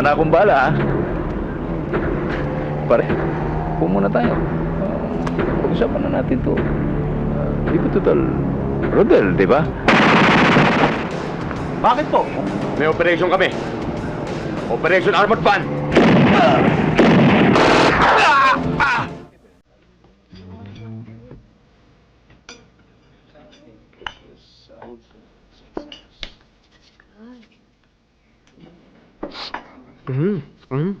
wala na akong bala, ha? Pare, upo muna tayo. Uh, pag-usapan na natin to. Uh, di ba total, Rodel, di ba? Bakit po? May operation kami. Operation Armored Van. Mm. Mm.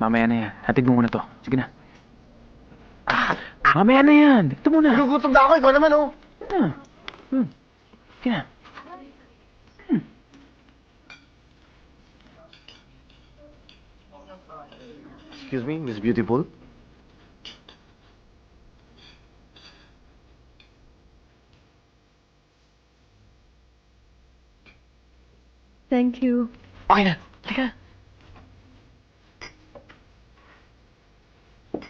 Mamaya na yan. Hatid mo muna to. Sige na. Ah, mamaya na yan. Ito muna. Nagugutom na ako, ikaw naman oh. Ah. Hmm. Sige na. Excuse me, Miss Beautiful. Thank you. Oyna, let go. Uh,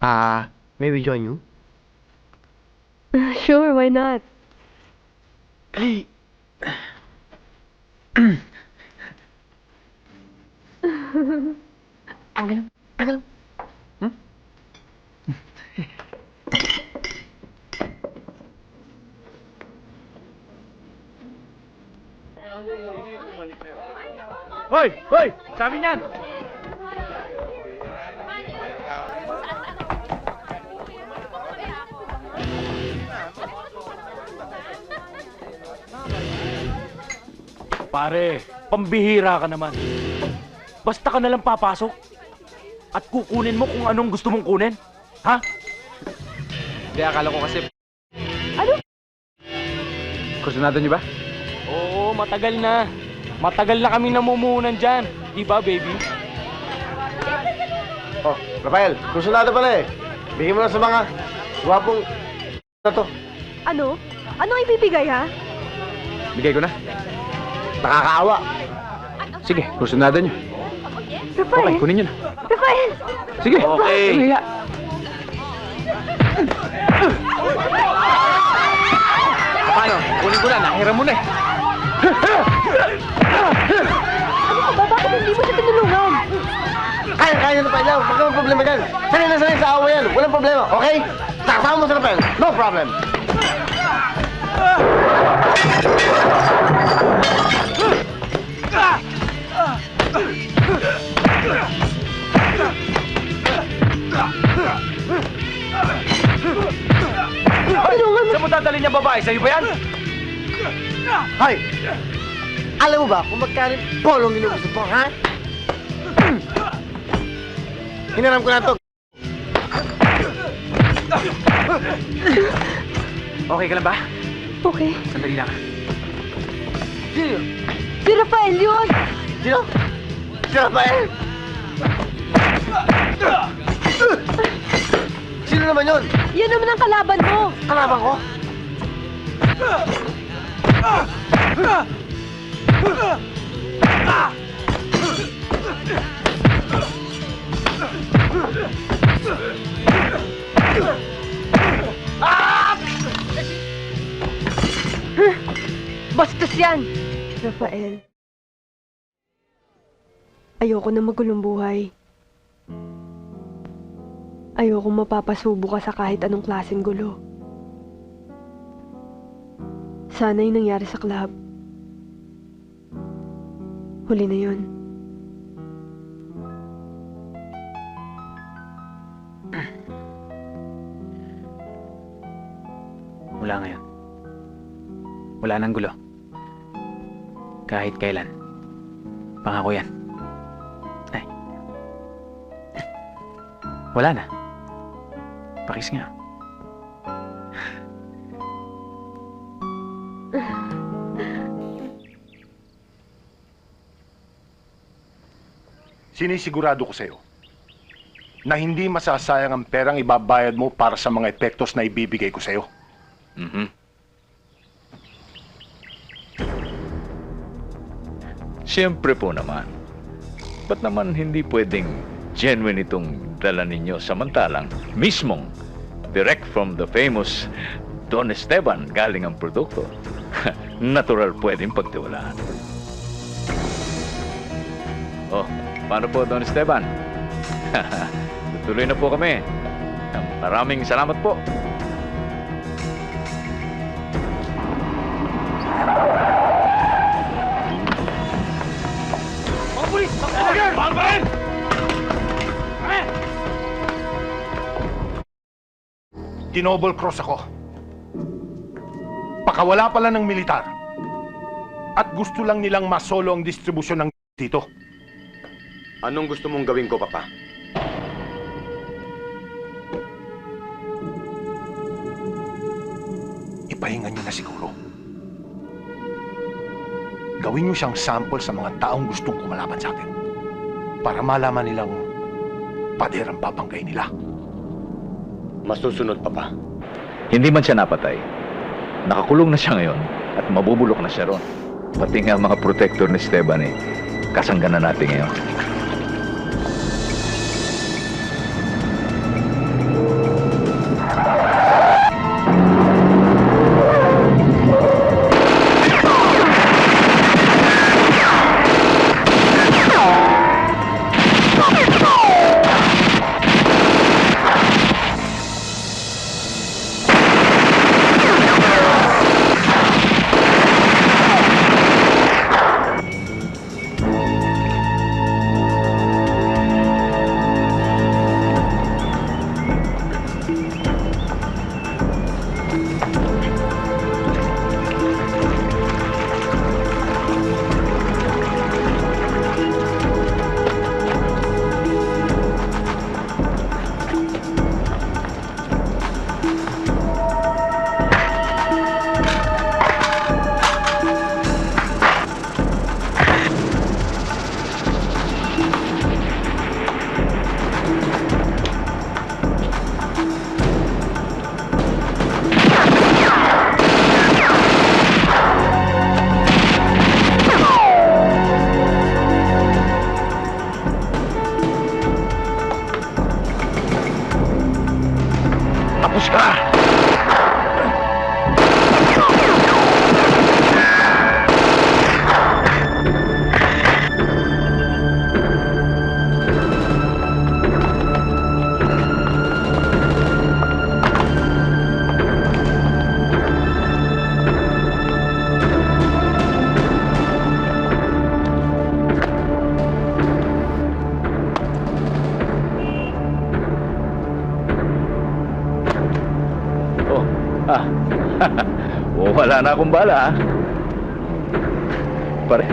ah, may we join you? Uh, sure, why not? Hey. I'm gonna, I'm gonna. Hoy! Hoy! Sabi niyan! Pare, pambihira ka naman. Basta ka nalang papasok at kukunin mo kung anong gusto mong kunin. Ha? Hindi, akala ko kasi... Ano? Kursunado niyo ba? Oo, matagal na. Matagal na kami namumuhunan dyan. Di ba, baby? Oh, Rafael, kursunado pala eh. Bigyan mo na sa mga gwapong na to. Ano? Ano ang ibibigay, ha? Bigay ko na. Nakakaawa. Sige, kursunado niyo. Rafael! Okay, kunin niyo na. Rafael! Sige. Okay. Sige, ya. Paano? Kunin ko na. Nahiram mo na eh. Ba? Bakit hindi mo siya tinulungan? Kaya, kaya na Rafael. Huwag kang problema dyan. Sanay na sanay sa awa yan. Walang problema, okay? Nakasama mo sa Rafael. No problem. Tulungan mo! Saan mo dadalhin yung babae? Sa'yo ba yan? Hoy! Alam mo ba kung magkano yung polong ginugusto mo, ha? Hinaram ko na to. Okay ka lang ba? Okay. Sandali lang. Si Rafael yun! Sino? Si Rafael! Sino naman yun? Yan naman ang kalaban mo! Kalaban ko? Bastos yan! Rafael. Ayoko na magulong buhay. Ayoko mapapasubo ka sa kahit anong klaseng gulo. Sana yung nangyari sa club. Huli na yun. Mula ngayon. Wala nang gulo. Kahit kailan. Pangako yan. Ay. Wala na. Pakis nga. Sinisigurado ko sa'yo na hindi masasayang ang perang ibabayad mo para sa mga epektos na ibibigay ko sa'yo. Mhm. Siyempre po naman. ba't naman hindi pwedeng genuine itong dala ninyo samantalang mismong direct from the famous Don Esteban galing ang produkto. Natural pwedeng pagtiwalaan. Oh, paano po Don Esteban? Tutuloy na po kami. Maraming salamat po. Tinobol cross ako. Pakawala pala ng militar. At gusto lang nilang masolo ang distribusyon ng dito. Anong gusto mong gawin ko, Papa? Ipahinga nyo na siguro. Gawin nyo siyang sample sa mga taong gustong kumalaban sa atin. Para malaman nilang pader ang papanggay nila. Masusunod, Papa. Hindi man siya napatay. Nakakulong na siya ngayon at mabubulok na siya ron. Pati nga mga protector ni Esteban eh, kasangga na natin ngayon. Tapos ka! oh, wala na akong bala, ah. Pare,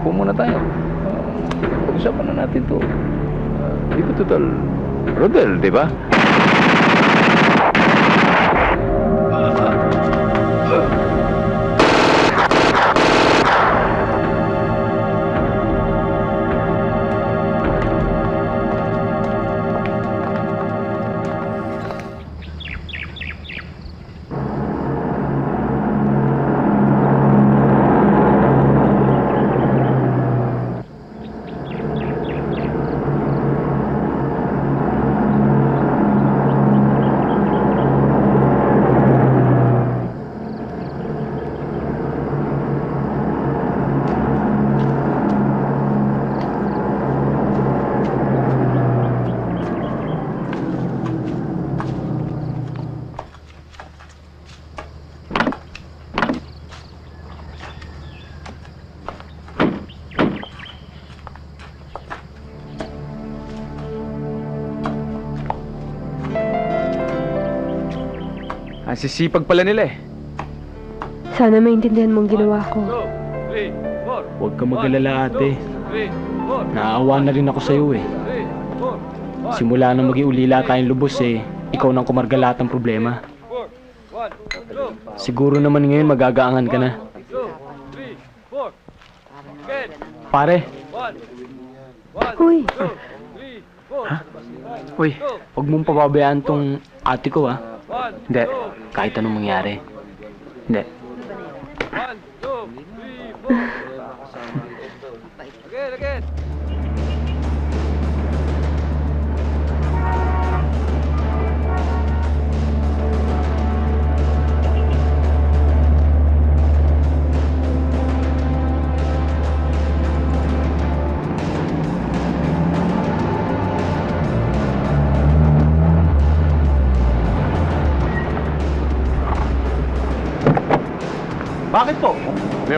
upo muna tayo. Uh, pag-usapan na natin to. Uh, di ba total, Rodel, di ba? Sisipag pala nila eh. Sana maintindihan mong ginawa ko. Huwag ka mag-alala ate. Naawa na rin ako sa'yo eh. Simula nang maging ulila tayong lubos eh, ikaw nang kumarga lahat ng problema. Siguro naman ngayon magagaangan ka na. Pare, Uy, uy, huwag mong pababayaan tong ate ko ah. Hindi, kahit anong mangyari. Hindi.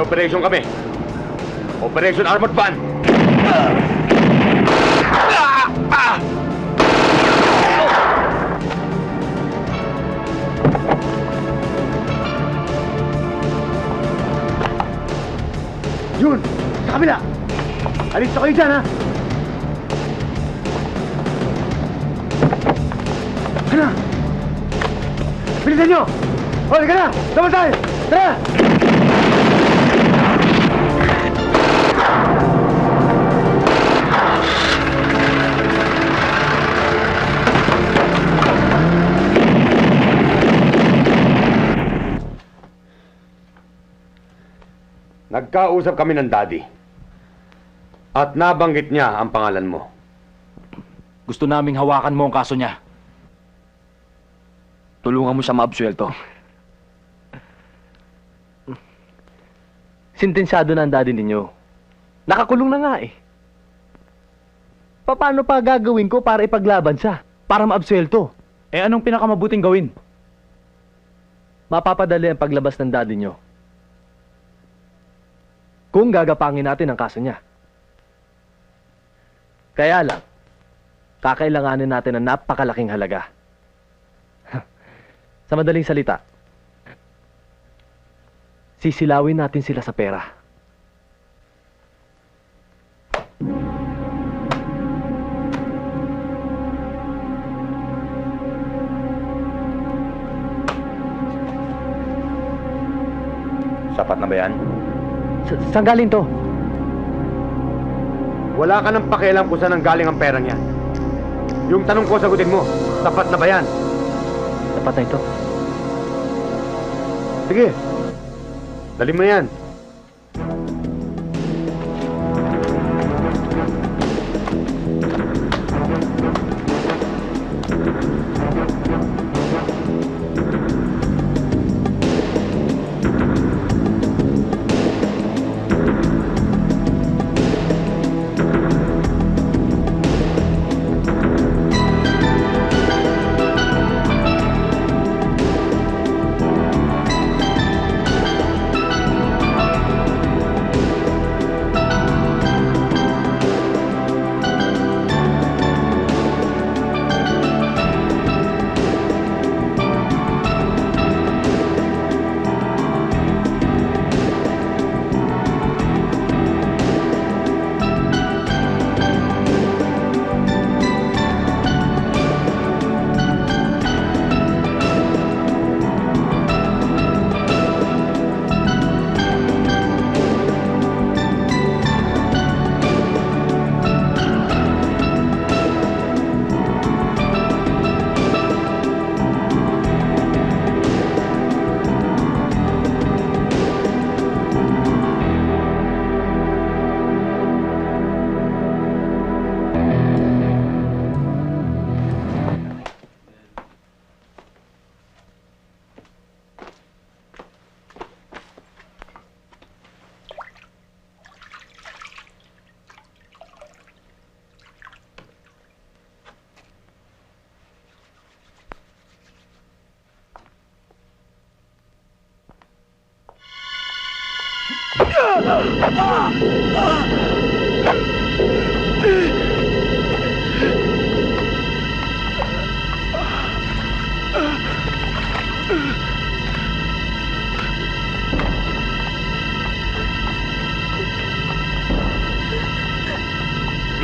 Operation kami. Operation Armored Van. Yun! Sa kabila! Alis na dyan, ha? Hala! Bilisan nyo! O, halika na! Sama tayo! Tara! Nagkausap kami ng daddy. At nabanggit niya ang pangalan mo. Gusto naming hawakan mo ang kaso niya. Tulungan mo siya maabsuelto. Sintensyado na ang daddy ninyo. Nakakulong na nga eh. Paano pa gagawin ko para ipaglaban siya? Para maabsuelto? Eh anong pinakamabuting gawin? Mapapadali ang paglabas ng daddy nyo. Kung gagapangin natin ang kaso niya. Kaya lang, kakailanganin natin ng napakalaking halaga. sa madaling salita, sisilawin natin sila sa pera. Sapat na ba yan? Sa saan galing to? Wala ka nang pakialam kung saan ang galing ang perang yan. Yung tanong ko, sagutin mo. Sapat na ba yan? Dapat na ito. Sige. Dali mo na yan.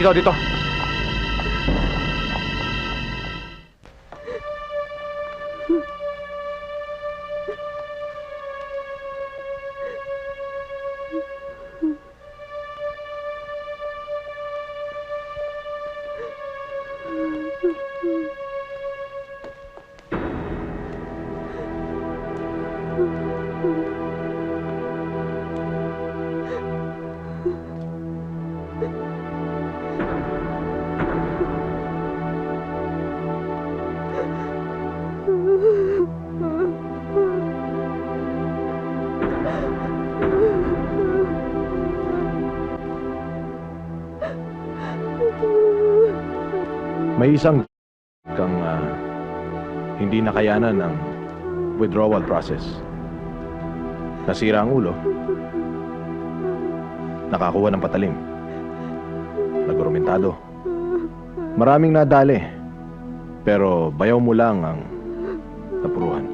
Dito, dito. May isang kang ah, hindi nakayanan ng withdrawal process. nasira ang ulo. Nakakuha ng patalim. Nagurumentado. Maraming nadali. Pero bayaw mo lang ang napuruhan.